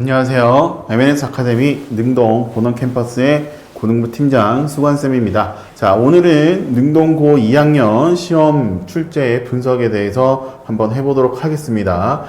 안녕하세요. MNS 아카데미 능동 본원 캠퍼스의 고등부 팀장 수관쌤입니다. 자, 오늘은 능동 고 2학년 시험 출제 분석에 대해서 한번 해보도록 하겠습니다.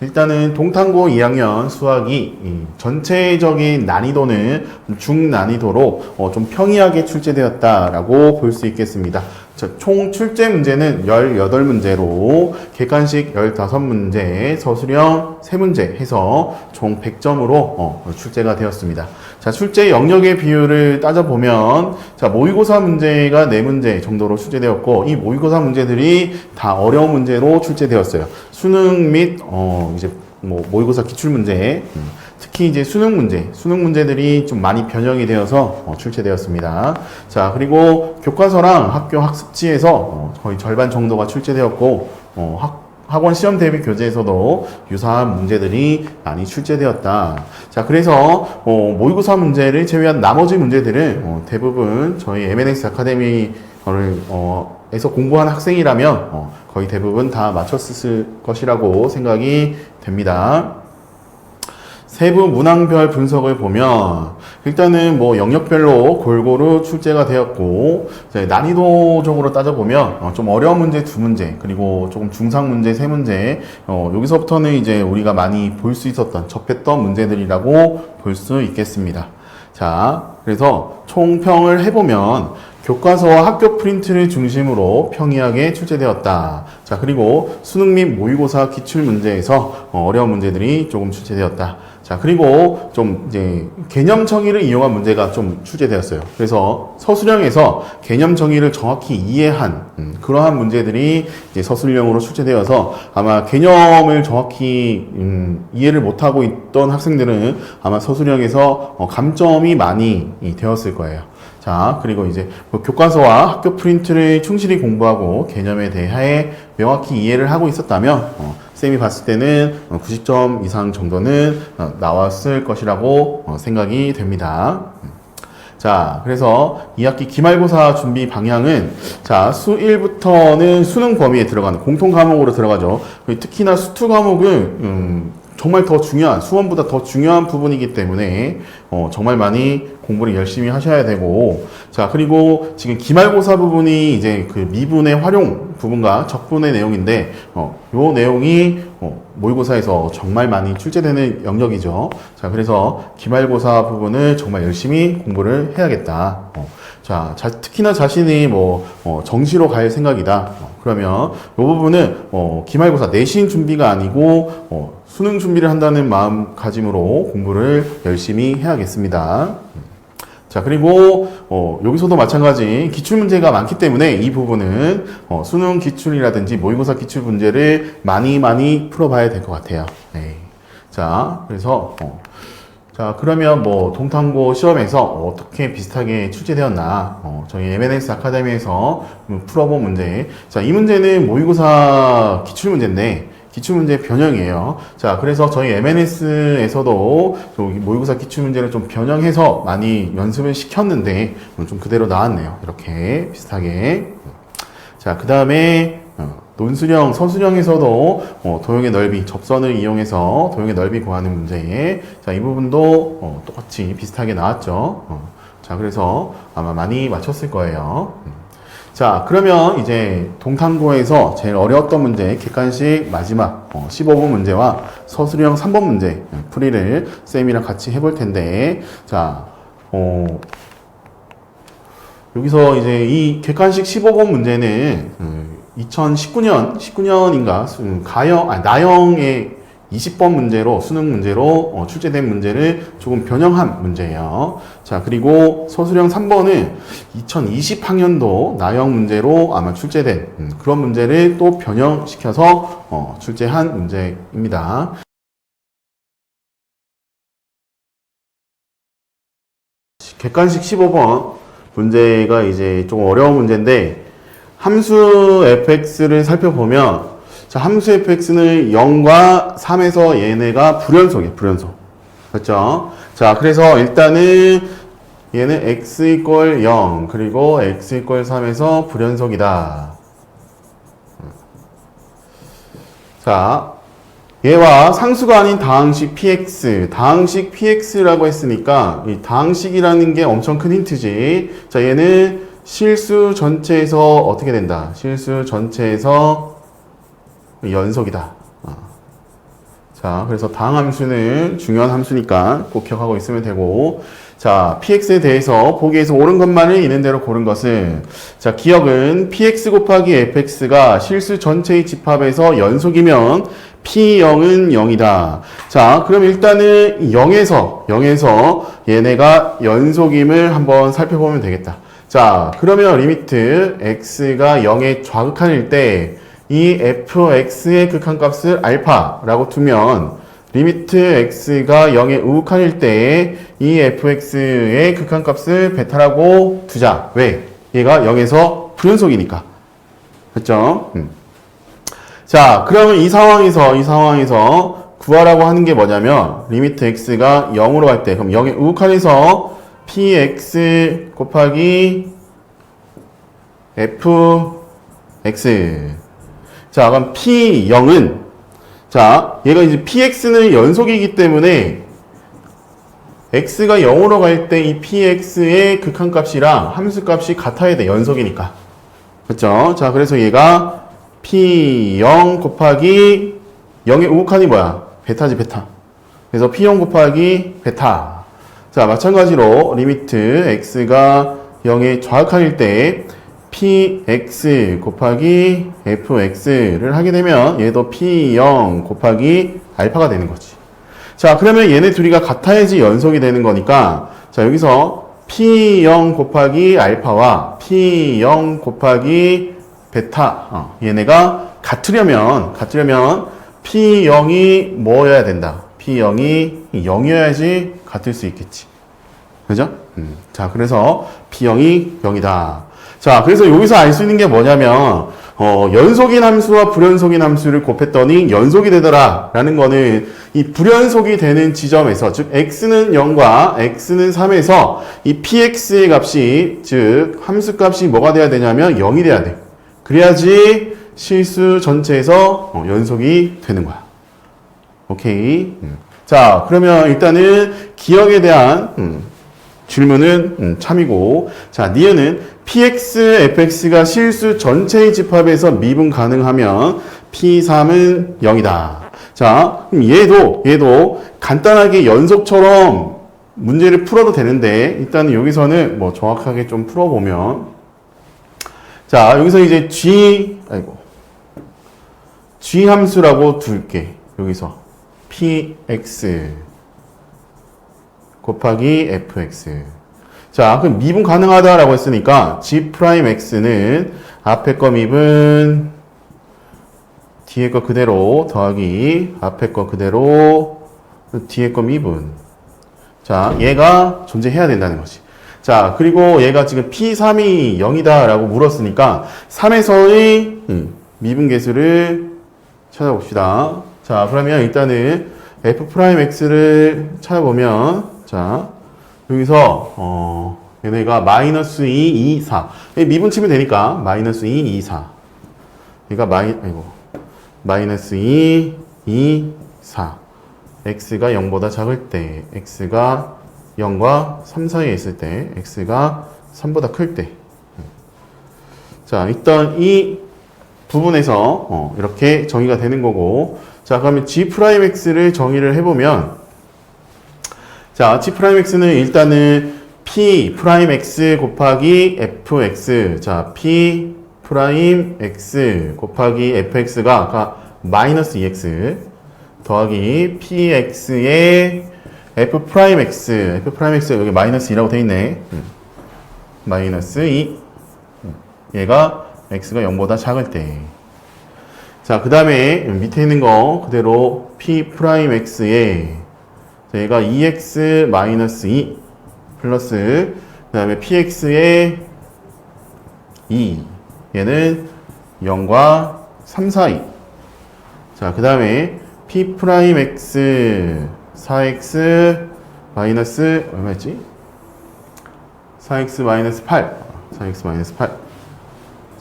일단은 동탄고 2학년 수학이 이 전체적인 난이도는 중난이도로 어, 좀 평이하게 출제되었다라고 볼 수 있겠습니다. 자, 총 출제 문제는 18문제로 객관식 15문제, 서술형 3문제 해서 총 100점으로 어, 출제가 되었습니다. 자, 출제 영역의 비율을 따져보면 자, 모의고사 문제가 4문제 정도로 출제되었고 이 모의고사 문제들이 다 어려운 문제로 출제되었어요. 수능 및 어, 이제 뭐 모의고사 기출 문제 음, 특히 이제 수능 문제, 수능 문제들이 좀 많이 변형이 되어서 어, 출제되었습니다. 자, 그리고 교과서랑 학교 학습지에서 어, 거의 절반 정도가 출제되었고, 어, 학, 학원 시험 대비 교재에서도 유사한 문제들이 많이 출제되었다. 자, 그래서 어, 모의고사 문제를 제외한 나머지 문제들은 어, 대부분 저희 MNX 아카데미를 어, 에서 공부한 학생이라면 어, 거의 대부분 다 맞췄을 것이라고 생각이 됩니다. 세부 문항별 분석을 보면 일단은 뭐 영역별로 골고루 출제가 되었고 난이도적으로 따져보면 어, 좀 어려운 문제 두 문제 그리고 조금 중상 문제 세 문제 어, 여기서부터는 이제 우리가 많이 볼 수 있었던 접했던 문제들이라고 볼 수 있겠습니다. 자 그래서 총평을 해보면 교과서와 학교 프린트를 중심으로 평이하게 출제되었다. 자, 그리고 수능 및 모의고사 기출 문제에서 어, 어려운 문제들이 조금 출제되었다. 자, 그리고 좀 이제 개념 정의를 이용한 문제가 좀 출제되었어요. 그래서 서술형에서 개념 정의를 정확히 이해한 음, 그러한 문제들이 이제 서술형으로 출제되어서 아마 개념을 정확히 음, 이해를 못하고 있던 학생들은 아마 서술형에서 어, 감점이 많이 이, 되었을 거예요. 자, 그리고 이제 뭐 교과서와 학교 프린트를 충실히 공부하고 개념에 대해 명확히 이해를 하고 있었다면, 어, 쌤이 봤을 때는 어, 90점 이상 정도는 어, 나왔을 것이라고 어, 생각이 됩니다. 음. 자, 그래서 2학기 기말고사 준비 방향은 자, 수 1부터는 수능 범위에 들어가는 공통 과목으로 들어가죠. 특히나 수투 과목은 음, 정말 더 중요한 수원보다 더 중요한 부분이기 때문에 어, 정말 많이 공부를 열심히 하셔야 되고 자 그리고 지금 기말고사 부분이 이제 그 미분의 활용 부분과 적분의 내용인데 어, 요 내용이 어, 모의고사에서 정말 많이 출제되는 영역이죠. 자 그래서 기말고사 부분을 정말 열심히 공부를 해야겠다. 어, 자, 자, 특히나 자신이 뭐 어, 정시로 갈 생각이다. 어, 그러면 이 부분은 어, 기말고사 내신 준비가 아니고 어, 수능 준비를 한다는 마음가짐으로 공부를 열심히 해야겠습니다. 자 그리고 어, 여기서도 마찬가지 기출 문제가 많기 때문에 이 부분은 어, 수능 기출이라든지 모의고사 기출 문제를 많이 많이 풀어봐야 될 것 같아요. 네. 자 그래서 어, 자 그러면 뭐 동탄고 시험에서 어떻게 비슷하게 출제되었나 어, 저희 MNS 아카데미에서 음, 풀어본 문제 자 이 문제는 모의고사 기출 문제인데 기출문제 변형이에요. 자, 그래서 저희 MNS에서도 모의고사 기출문제를 좀 변형해서 많이 연습을 시켰는데 좀 그대로 나왔네요. 이렇게 비슷하게. 자, 그 다음에 어, 논술형, 서술형에서도 어, 도형의 넓이, 접선을 이용해서 도형의 넓이 구하는 문제. 자, 이 부분도 어, 똑같이 비슷하게 나왔죠. 어, 자, 그래서 아마 많이 맞췄을 거예요. 음. 자, 그러면 이제 동탄고에서 제일 어려웠던 문제, 객관식 마지막 어, 15번 문제와 서술형 3번 문제 음, 풀이를 쌤이랑 같이 해볼 텐데, 자, 어, 여기서 이제 이 객관식 15번 문제는 음, 2019년, 19년인가 가영, 아 나영의 20번 문제로 수능 문제로 어, 출제된 문제를 조금 변형한 문제예요. 자 그리고 서술형 3번은 2020학년도 나형 문제로 아마 출제된 음, 그런 문제를 또 변형시켜서 어, 출제한 문제입니다. 객관식 15번 문제가 이제 좀 어려운 문제인데 함수 fx를 살펴보면 자, 함수 fx는 0과 3에서 얘네가 불연속이에요, 불연속. 그렇죠? 자, 그래서 일단은 얘는 x 이퀄 0, 그리고 x 이퀄 3에서 불연속이다. 자, 얘와 상수가 아닌 다항식 px, 다항식 px라고 했으니까 이 다항식이라는 게 엄청 큰 힌트지. 자, 얘는 실수 전체에서 어떻게 된다? 실수 전체에서 연속이다. 어. 자, 그래서 다항함수는 중요한 함수니까 꼭 기억하고 있으면 되고. 자, px에 대해서 보기에서 옳은 것만을 있는 대로 고른 것은 자, 기억은 px 곱하기 fx가 실수 전체의 집합에서 연속이면 p0은 0이다. 자, 그럼 일단은 0에서 0에서 얘네가 연속임을 한번 살펴보면 되겠다. 자, 그러면 리미트 x가 0에 좌극한일 때 이 fx의 극한값을 알파라고 두면 리미트 x가 0에 우극한일 때이 fx의 극한값을 베타라고 두자. 왜? 얘가 0에서 불연속이니까. 그렇죠? 음. 자, 그러면 이 상황에서 이 상황에서 구하라고 하는 게 뭐냐면 리미트 x가 0으로 갈 때 그럼 0의 우극한에서 px 곱하기 fx 자, 그럼 p0은 자, 얘가 이제 px는 연속이기 때문에 x가 0으로 갈 때 이 px의 극한값이랑 함수값이 같아야 돼. 연속이니까. 그렇죠? 자, 그래서 얘가 p0 곱하기 0의 우극한이 뭐야? 베타지, 베타. 그래서 p0 곱하기 베타. 자, 마찬가지로 리미트 x가 0의 좌극한일 때 px 곱하기 fx를 하게 되면 얘도 p0 곱하기 알파가 되는 거지. 자, 그러면 얘네 둘이가 같아야지 연속이 되는 거니까 자, 여기서 p0 곱하기 알파와 p0 곱하기 베타 어, 얘네가 같으려면 같으려면 p0이 뭐여야 된다. p0이 0이어야지 같을 수 있겠지. 그죠? 음, 자, 그래서 p0이 0이다. 자, 그래서 여기서 알 수 있는 게 뭐냐면, 어, 연속인 함수와 불연속인 함수를 곱했더니 연속이 되더라. 라는 거는 이 불연속이 되는 지점에서, 즉, x는 0과 x는 3에서 이 px의 값이, 즉, 함수 값이 뭐가 돼야 되냐면 0이 돼야 돼. 그래야지 실수 전체에서 어, 연속이 되는 거야. 오케이. 음. 자, 그러면 일단은 기억에 대한, 음, 질문은 음, 참이고. 자 니은은 px, fx가 실수 전체의 집합에서 미분 가능하면 p3은 0이다. 자 그럼 얘도 얘도 간단하게 연속처럼 문제를 풀어도 되는데 일단 여기서는 뭐 정확하게 좀 풀어보면. 자 여기서 이제 g 아이고. G 함수라고 둘게 여기서 px 곱하기 fx. 자, 그럼 미분 가능하다라고 했으니까 g 프라임 x는 앞에 거 미분 뒤에 거 그대로 더하기 앞에 거 그대로 뒤에 거 미분. 자, 얘가 존재해야 된다는 거지. 자, 그리고 얘가 지금 P3이 0이다라고 물었으니까 3에서의 음, 미분 계수를 찾아봅시다. 자, 그러면 일단은 f 프라임 x를 찾아보면 자, 여기서, 어, 얘네가 마이너스 2, 2, 4. 미분 치면 되니까, 마이너스 2, 2, 4. 얘가 마이, 아이고, 마이너스 2, 2, 4. x가 0보다 작을 때, x가 0과 3 사이에 있을 때, x가 3보다 클 때. 자, 일단 이 부분에서, 어, 이렇게 정의가 되는 거고, 자, 그러면 g'x를 정의를 해보면, 자, g 프라임 x는 일단은 p 프라임 x 곱하기 fx. 자, p 프라임 x 곱하기 fx가 아까 마이너스 2x 더하기 px의 f 프라임 x. f 프라임 x 여기 마이너스 2라고 돼 있네. 음. 마이너스 2. 음. 얘가 x가 0보다 작을 때. 자, 그 다음에 밑에 있는 거 그대로 p 프라임 x 에 얘가 2x 2 플러스 그 다음에 px의 2 얘는 0과 3 사이 자 그 다음에 p 프라임 x 4x 마이너스 얼마였지? 4x 마이너스 8 4x 마이너스 8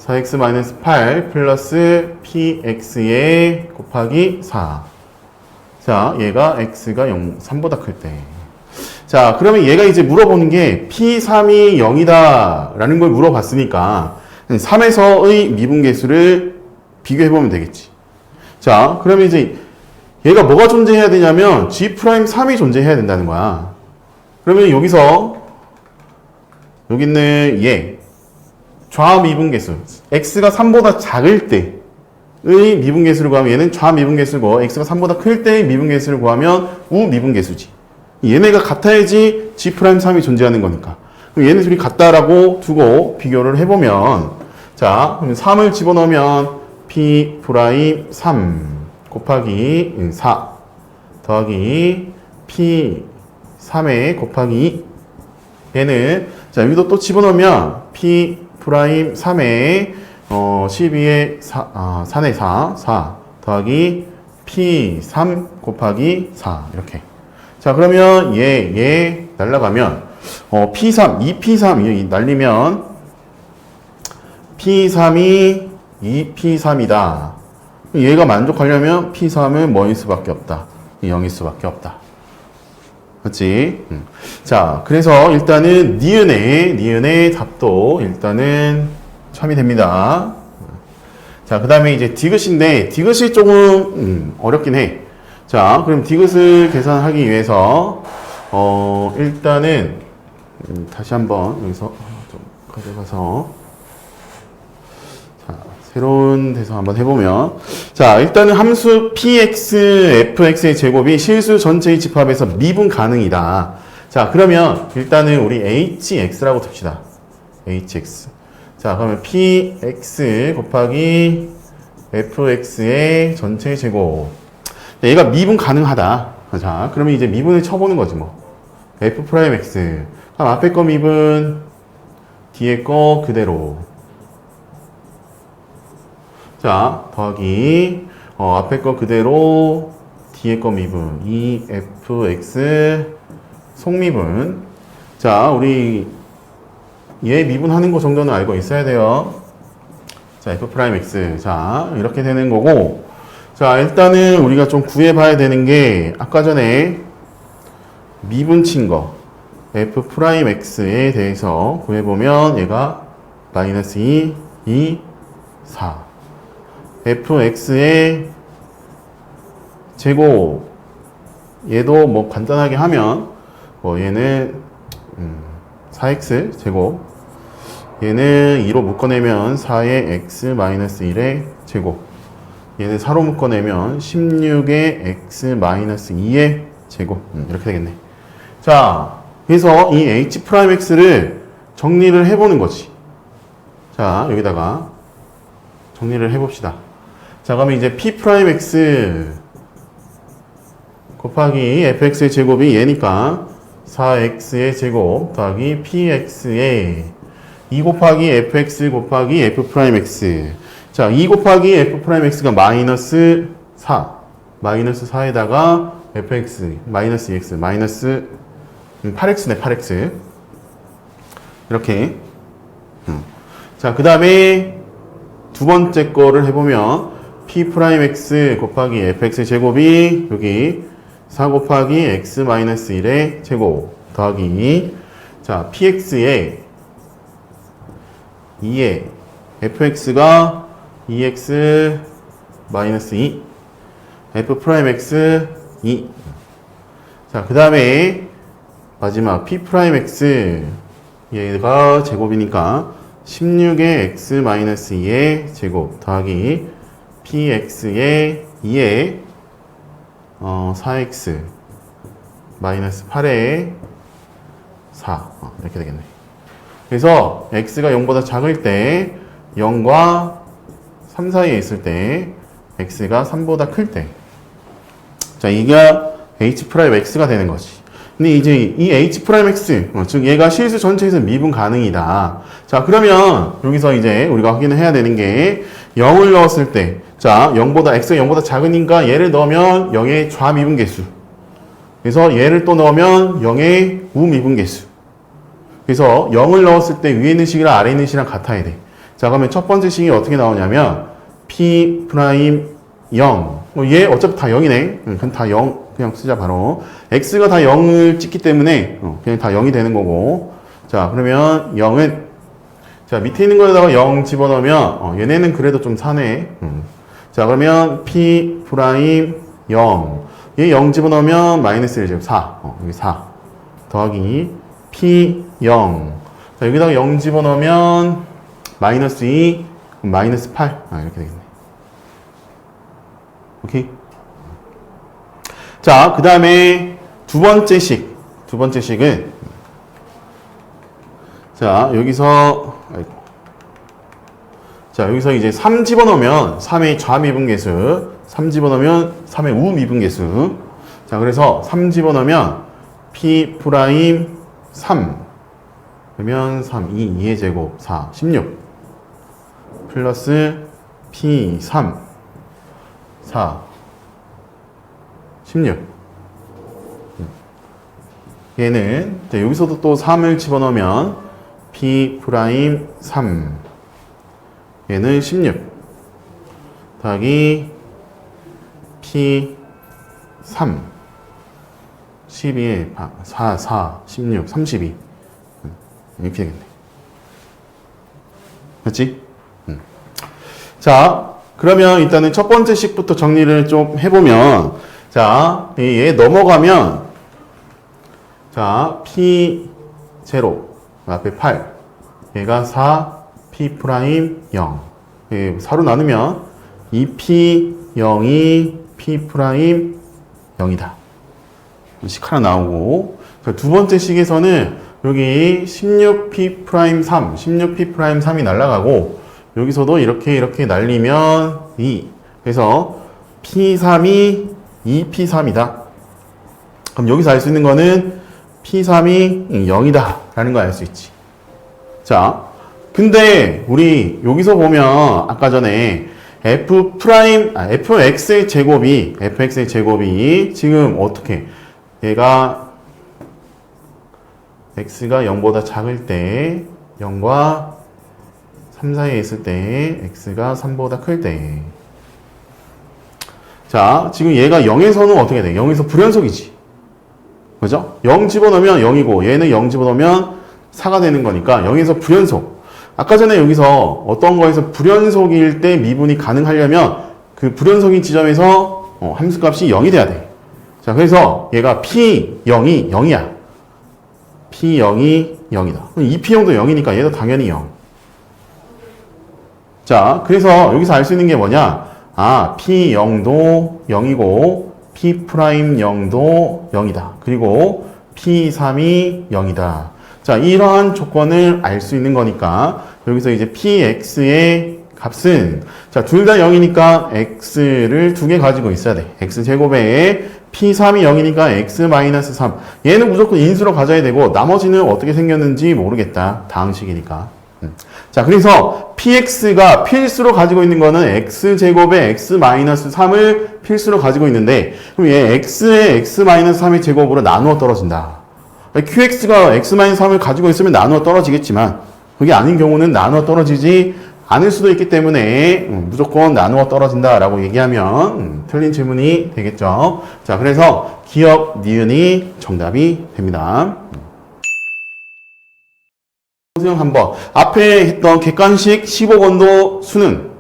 4x-8 플러스 px에 곱하기 4. 자, 얘가 x가 0, 3보다 클 때. 자, 그러면 얘가 이제 물어보는 게 p3이 0이다 라는 걸 물어봤으니까 3에서의 미분계수를 비교해보면 되겠지. 자, 그러면 이제 얘가 뭐가 존재해야 되냐면 g'3이 존재해야 된다는 거야. 그러면 여기서 여기 있는 얘 좌미분계수 x가 3보다 작을 때 의 미분계수를 구하면 얘는 좌미분계수고 x가 3보다 클 때의 미분계수를 구하면 우미분계수지. 얘네가 같아야지 g'3이 존재하는 거니까. 그럼 얘네 둘이 같다라고 두고 비교를 해보면 자, 그럼 3을 집어넣으면 p'3 곱하기 4 더하기 p3에 곱하기 2 얘는 자 여기도 또 집어넣으면 p'3에 어, 12에 4, 아, 4네 4 4 더하기 p3 곱하기 4 이렇게. 자 그러면 얘 얘 날라가면 어, p3 2p3 이 날리면 p3이 2p3이다. 얘가 만족하려면 p3은 뭐일 수밖에 없다. 0일 수밖에 없다. 맞지? 음. 자, 그래서 일단은 니은의, 니은의 답도 일단은 참이 됩니다. 자, 그 다음에 이제 디귿인데, 디귿이 조금, 음, 어렵긴 해. 자, 그럼 디귿을 계산하기 위해서, 어, 일단은, 음, 다시 한번 여기서 좀 가져가서, 자, 새로운 데서 한번 해보면, 자, 일단은 함수 px, fx의 제곱이 실수 전체의 집합에서 미분 가능이다. 자, 그러면 일단은 우리 hx라고 둡시다. hx. 자, 그러면 px 곱하기 fx의 전체 제곱. 자, 얘가 미분 가능하다. 자, 그러면 이제 미분을 쳐보는 거지 뭐. f'x. 그럼 앞에 거 미분, 뒤에 거 그대로. 자, 더하기, 어, 앞에 거 그대로, 뒤에 거 미분, 2fx, 속미분. 자, 우리 얘 미분하는 거 정도는 알고 있어야 돼요. 자, f'x. 자, 이렇게 되는 거고. 자, 일단은 우리가 좀 구해봐야 되는 게, 아까 전에 미분 친 거, f'x에 대해서 구해보면 얘가 마이너스 2, 2, 4. fx의 제곱 얘도 뭐 간단하게 하면 뭐 얘는 음, 4x 제곱 얘는 2로 묶어내면 4의 x 마이너스 1의 제곱. 얘는 4로 묶어내면 16의 x 마이너스 2의 제곱. 음, 이렇게 되겠네. 자 그래서 이 h 프라임 x를 정리를 해보는 거지. 자 여기다가 정리를 해봅시다. 자, 그러면 이제 p 프라임 x 곱하기 fx의 제곱이 얘니까 4x의 제곱 더하기 px의 2 곱하기 fx 곱하기 f 프라임 x. 자, 2 곱하기 f 프라임 x가 마이너스 4 마이너스 4에다가 fx 마이너스 2x 마이너스 8x네 8x 이렇게. 음. 자, 그 다음에 두 번째 거를 해보면 p 프라임 x 곱하기 fx 제곱이 여기 4 곱하기 x 마이너스 1의 제곱 더하기 자 px에 2에 fx가 2x 마이너스 2 f 프라임 x 2 자, 그 다음에 마지막 p 프라임 x 얘가 제곱이니까 16의 x 마이너스 2의 제곱 더하기 px의 2의 어, 4x 마이너스 8의 4 어, 이렇게 되겠네. 그래서 x가 0보다 작을 때 0과 3 사이에 있을 때 x가 3보다 클 때. 자, 이게 h 프라임 x가 되는 거지. 근데 이제 이 h 프라임 x, 어, 즉 얘가 실수 전체에서 미분 가능이다. 자, 그러면 여기서 이제 우리가 확인을 해야 되는 게 0을 넣었을 때, 자, 0보다 x가 0보다 작으니까 얘를 넣으면 0의 좌미분계수. 그래서 얘를 또 넣으면 0의 우미분계수. 그래서 0을 넣었을 때 위에 있는 식이랑 아래 있는 식이랑 같아야 돼. 자, 그러면 첫 번째 식이 어떻게 나오냐면 p 프라임 0. 뭐얘 어차피 다 0이네. 응, 그럼 다 0. 그냥 쓰자 바로. x가 다 0을 찍기 때문에 어, 그냥 다 0이 되는 거고. 자, 그러면 0은 자, 밑에 있는 거에다가 0 집어넣으면 어, 얘네는 그래도 좀 사네. 음. 자, 그러면 p 프라임 0. 얘 0 집어넣으면 마이너스 1 제곱 4. 어, 여기 4. 더하기 p 0. 자, 여기다가 0 집어넣으면 마이너스 2, 그럼 마이너스 8. 아, 이렇게 되겠네. 오케이? 자, 그 다음에 두 번째 식. 두 번째 식은 자, 여기서. 자, 여기서 이제 3 집어넣으면 3의 좌미분계수, 3 집어넣으면 3의 우미분계수. 자, 그래서 3 집어넣으면 p 프라임 3 그러면 3, 2, 2의 제곱 4, 16 플러스 p 3 4 16 얘는 자, 여기서도 또 3을 집어넣으면 p 프라임 3 얘는 16 더하기 p 3 12에 4, 4, 16, 32 음, 이렇게 되겠네? 음. 자 그러면 일단은 첫 번째 식부터 정리를 좀 해보면 자, 얘 넘어가면 자, P 제로 앞에 8 얘가 4 P 프라임 0 예, 4로 나누면 2P 0이 P 프라임 0이다 식 하나 나오고. 그두 번째 식에서는 여기 16P 프라임 3 16P 프라임 3이 날아가고 여기서도 이렇게 이렇게 날리면 2 그래서 P3이 2P3이다. 그럼 여기서 알 수 있는 거는 P3이 0이다 라는 걸 알 수 있지. 자 근데 우리 여기서 보면 아까 전에 f 프라임 아, fx의 제곱이 fx의 제곱이 지금 어떻게 얘가 x가 0보다 작을 때 0과 3 사이에 있을 때 x가 3보다 클 때. 자, 지금 얘가 0에서는 어떻게 돼? 0에서 불연속이지. 그죠? 0 집어넣으면 0이고 얘는 0 집어넣으면 4가 되는 거니까 0에서 불연속. 아까 전에 여기서 어떤 거에서 불연속일 때 미분이 가능하려면 그 불연속인 지점에서 어, 함수값이 0이 돼야 돼. 자, 그래서 얘가 P0이 0이야. P0이 0이다. 그럼 2P0도 0이니까 얘도 당연히 0. 자, 그래서 여기서 알 수 있는 게 뭐냐? 아, P0도 0이고, P'0도 0이다. 그리고 P3이 0이다. 자, 이러한 조건을 알 수 있는 거니까, 여기서 이제 PX의 값은, 자, 둘 다 0이니까 X를 두 개 가지고 있어야 돼. X제곱에 P3이 0이니까 X-3. 얘는 무조건 인수로 가져야 되고, 나머지는 어떻게 생겼는지 모르겠다. 다항식이니까. 음. 자, 그래서 px가 필수로 가지고 있는 거는 x제곱에 x-3을 필수로 가지고 있는데, 그럼 얘 x의 x-3의 제곱으로 나누어 떨어진다. qx가 x-3을 가지고 있으면 나누어 떨어지겠지만, 그게 아닌 경우는 나누어 떨어지지 않을 수도 있기 때문에 음, 무조건 나누어 떨어진다라고 얘기하면 음, 틀린 질문이 되겠죠. 자, 그래서 기억 니은이 정답이 됩니다. 수능 한번 앞에 했던 객관식 15번도 수능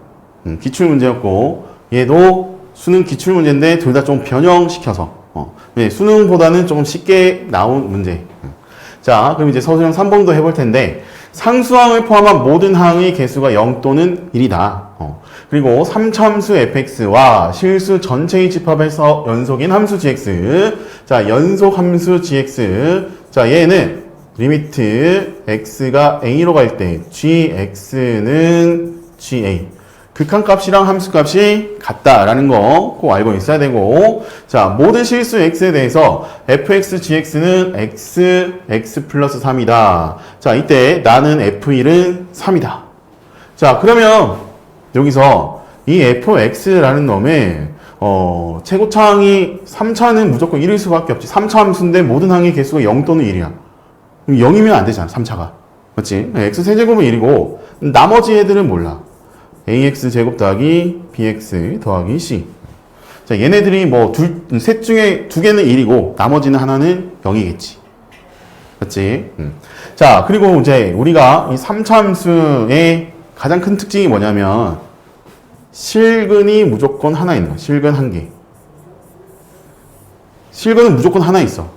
음, 기출 문제였고 얘도 수능 기출 문제인데 둘 다 좀 변형시켜서 어, 네, 수능보다는 좀 쉽게 나온 문제. 음. 자, 그럼 이제 서술형 3번도 해볼 텐데 상수항을 포함한 모든 항의 개수가 0 또는 1이다. 어, 그리고 3참수 fx와 실수 전체의 집합에서 연속인 함수 gx. 자, 연속 함수 gx. 자, 얘는 리미트 x가 a로 갈 때 gx는 ga 극한값이랑 함수값이 같다라는 거 꼭 알고 있어야 되고 자 모든 실수 x에 대해서 fx gx는 x x 플러스 3이다 자 이때 나는 f1은 3이다 자 그러면 여기서 이 fx라는 놈의 어, 최고차항이 3차는 무조건 1일 수밖에 없지 3차 함수인데 모든 항의 개수가 0 또는 1이야 0이면 안 되잖아, 3차가. 맞지? x 세제곱은 1이고, 나머지 애들은 몰라. Ax 제곱 더하기 bx 더하기 c. 자, 얘네들이 뭐 둘, 셋 중에 두 개는 1이고 나머지는 하나는 0이겠지. 맞지? 음. 자, 그리고 이제 우리가 이 3차함수의 가장 큰 특징이 뭐냐면 실근이 무조건 하나 있는 거야. 실근 한 개. 실근은 무조건 하나 있어.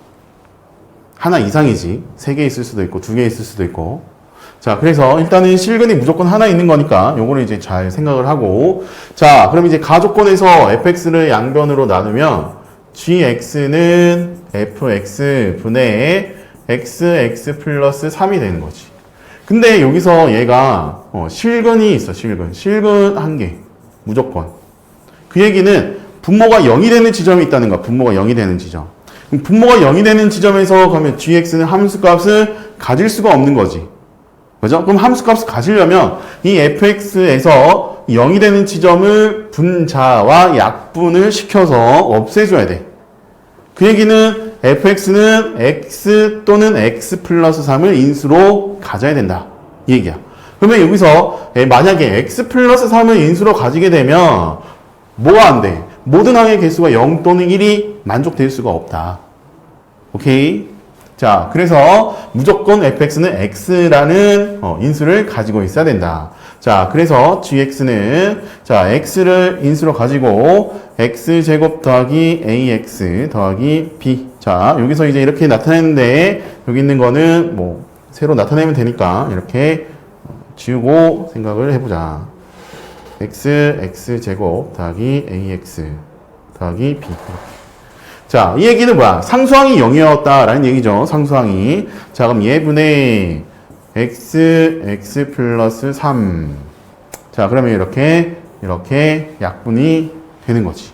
하나 이상이지. 세 개 있을 수도 있고 두 개 있을 수도 있고. 자, 그래서 일단은 실근이 무조건 하나 있는 거니까 요거를 이제 잘 생각을 하고 자, 그럼 이제 가조건에서 fx를 양변으로 나누면 gx는 fx 분의 xx 플러스 3이 되는 거지. 근데 여기서 얘가 어, 실근이 있어, 실근. 실근 한 개. 무조건. 그 얘기는 분모가 0이 되는 지점이 있다는 거야. 분모가 0이 되는 지점. 분모가 0이 되는 지점에서 그러면 gx는 함수값을 가질 수가 없는 거지. 그죠? 그럼 함수값을 가지려면 이 fx에서 0이 되는 지점을 분자와 약분을 시켜서 없애줘야 돼. 그 얘기는 fx는 x 또는 x 플러스 3을 인수로 가져야 된다. 이 얘기야. 그러면 여기서 에, 만약에 x 플러스 3을 인수로 가지게 되면 뭐가 안 돼? 모든 항의 개수가 0 또는 1이 만족될 수가 없다. 오케이? 자, 그래서 무조건 fx는 x라는 어, 인수를 가지고 있어야 된다. 자, 그래서 gx는 자, x를 인수로 가지고 x제곱 더하기 ax 더하기 b. 자, 여기서 이제 이렇게 나타내는데 여기 있는 거는 뭐 새로 나타내면 되니까 이렇게 지우고 생각을 해보자. x, x제곱 더하기 ax 더하기 b. 자, 이 얘기는 뭐야? 상수항이 0이었다라는 얘기죠. 상수항이. 자, 그럼 얘분의 x, x 플러스 3. 자, 그러면 이렇게, 이렇게 약분이 되는 거지.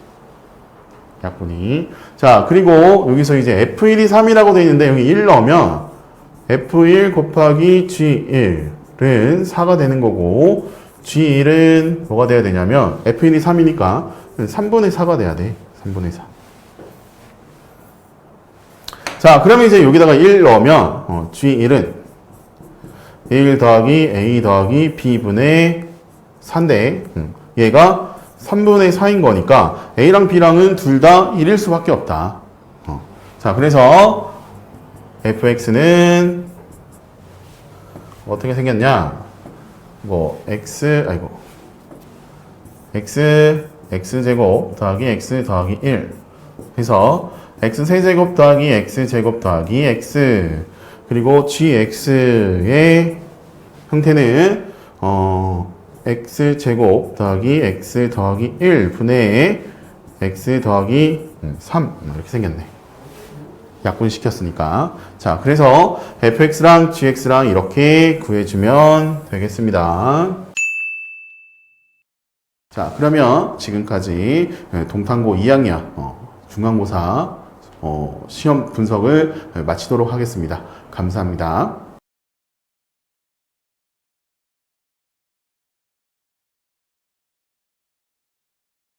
약분이. 자, 그리고 여기서 이제 f1이 3이라고 되어 있는데 여기 1 넣으면 f1 곱하기 g1은 4가 되는 거고 g1은 뭐가 돼야 되냐면 f1이 3이니까 3분의 4가 돼야 돼. 3분의 4. 자, 그러면 이제 여기다가 1 넣으면 어, G1은 1 더하기 A 더하기 B분의 4인데 음, 얘가 3분의 4인 거니까 A랑 B랑은 둘 다 1일 수밖에 없다. 어. 자, 그래서 fx는 어떻게 생겼냐? 뭐 x 아이고 x x제곱 더하기 x 더하기 1 해서 x 세제곱 더하기 x 제곱 더하기 x 그리고 gx의 형태는 어 x 제곱 더하기 x 더하기 1 분의 x 더하기 3 이렇게 생겼네. 약분시켰으니까. 자, 그래서 fx랑 gx랑 이렇게 구해주면 되겠습니다. 자, 그러면 지금까지 동탄고 2학년 어, 중간고사 어, 시험 분석을 마치도록 하겠습니다. 감사합니다.